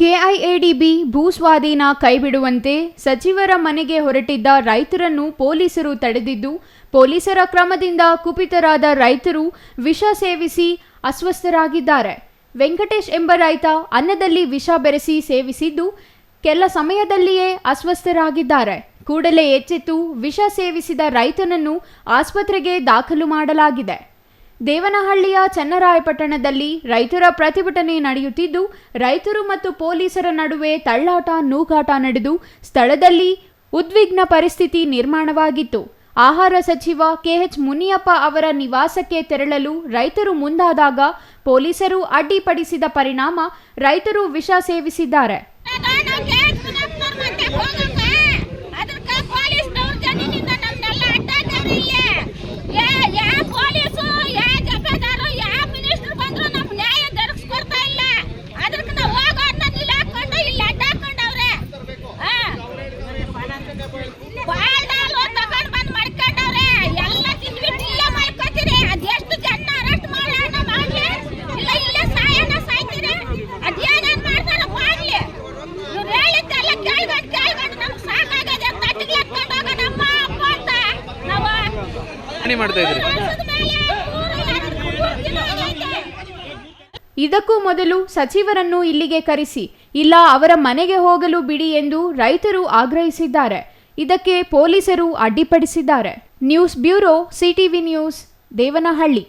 KIADB ಭೂ ಸ್ವಾಧೀನ ಕೈಬಿಡುವಂತೆ ಸಚಿವರ ಮನೆಗೆ ಹೊರಟಿದ್ದ ರೈತರನ್ನು ಪೊಲೀಸರು ತಡೆದಿದ್ದು, ಪೊಲೀಸರ ಕ್ರಮದಿಂದ ಕುಪಿತರಾದ ರೈತರು ವಿಷ ಸೇವಿಸಿ ಅಸ್ವಸ್ಥರಾಗಿದ್ದಾರೆ. ವೆಂಕಟೇಶ್ ಎಂಬ ರೈತ ಅನ್ನದಲ್ಲಿ ವಿಷ ಬೆರೆಸಿ ಸೇವಿಸಿದ್ದು, ಕೆಲ ಸಮಯದಲ್ಲಿಯೇ ಅಸ್ವಸ್ಥರಾಗಿದ್ದಾರೆ. ಕೂಡಲೇ ಎಚ್ಚೆತ್ತು ವಿಷ ಸೇವಿಸಿದ ರೈತನನ್ನು ಆಸ್ಪತ್ರೆಗೆ ದಾಖಲು ಮಾಡಲಾಗಿದೆ. ದೇವನಹಳ್ಳಿಯ ಚನ್ನರಾಯಪಟ್ಟಣದಲ್ಲಿ ರೈತರ ಪ್ರತಿಭಟನೆ ನಡೆಯುತ್ತಿದ್ದು, ರೈತರು ಮತ್ತು ಪೊಲೀಸರ ನಡುವೆ ತಳ್ಳಾಟ ನೂಕಾಟ ನಡೆದು ಸ್ಥಳದಲ್ಲಿ ಉದ್ವಿಗ್ನ ಪರಿಸ್ಥಿತಿ ನಿರ್ಮಾಣವಾಗಿತ್ತು. ಆಹಾರ ಸಚಿವ ಕೆಎಚ್ ಮುನಿಯಪ್ಪ ಅವರ ನಿವಾಸಕ್ಕೆ ತೆರಳಲು ರೈತರು ಮುಂದಾದಾಗ ಪೊಲೀಸರು ಅಡ್ಡಿಪಡಿಸಿದ ಪರಿಣಾಮ ರೈತರು ವಿಷ ಸೇವಿಸಿದ್ದಾರೆ. ಹಾನಿ ಮಾಡ್ತಾ ಇದ್ರಿ. ಇದಕ್ಕೂ ಮೊದಲು ಸಚಿವರನ್ನು ಇಲ್ಲಿಗೆ ಕರೆಸಿ, ಇಲ್ಲ ಅವರ ಮನೆಗೆ ಹೋಗಲು ಬಿಡಿ ಎಂದು ರೈತರು ಆಗ್ರಹಿಸಿದ್ದಾರೆ. ಇದಕ್ಕೆ ಪೊಲೀಸರು ಅಡ್ಡಿಪಡಿಸಿದ್ದಾರೆ. News bureau CTV news, Devanahalli.